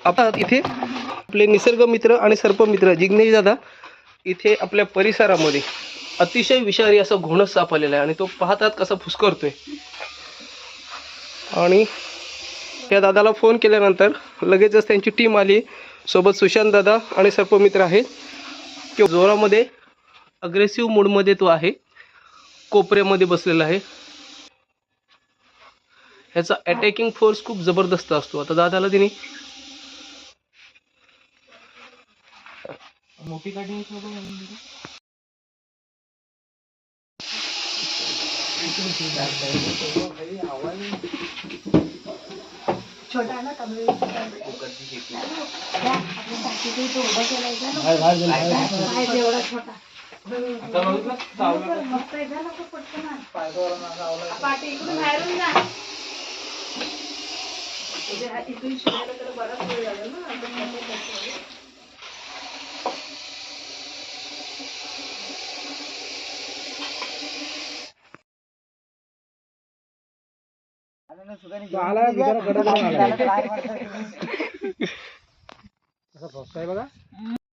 आता इथे आपले निसर्ग मित्र आणि सर्पमित्र जिग्नेश दादा इथे आपल्या परिसरामध्ये अतिशय विषारी असं घोणस साप आलेला आहे आणि तो पाहतात कसा फुसकरतोय. आणि त्या दादाला फोन केल्यानंतर लगेचच त्यांची टीम आली. सोबत सुशांत दादा आणि सर्पमित्र आहेत. तो जोरामध्ये अग्रेसिव्ह मूडमध्ये तो आहे. कोपऱ्यामध्ये बसलेला आहे. ह्याचा अटॅकिंग फोर्स खूप जबरदस्त असतो. आता दादाला तिने मोठी काढणी छोटा ना कमी एवढा छोटा मस्त आहे. पटकन. पाठी इकडून बाहेरून जा. इथून शिरायला तर बराच वेळ झाला ना आता मोठं मोठं. आला बिचारा गडद आला. कसा फसतोय बघा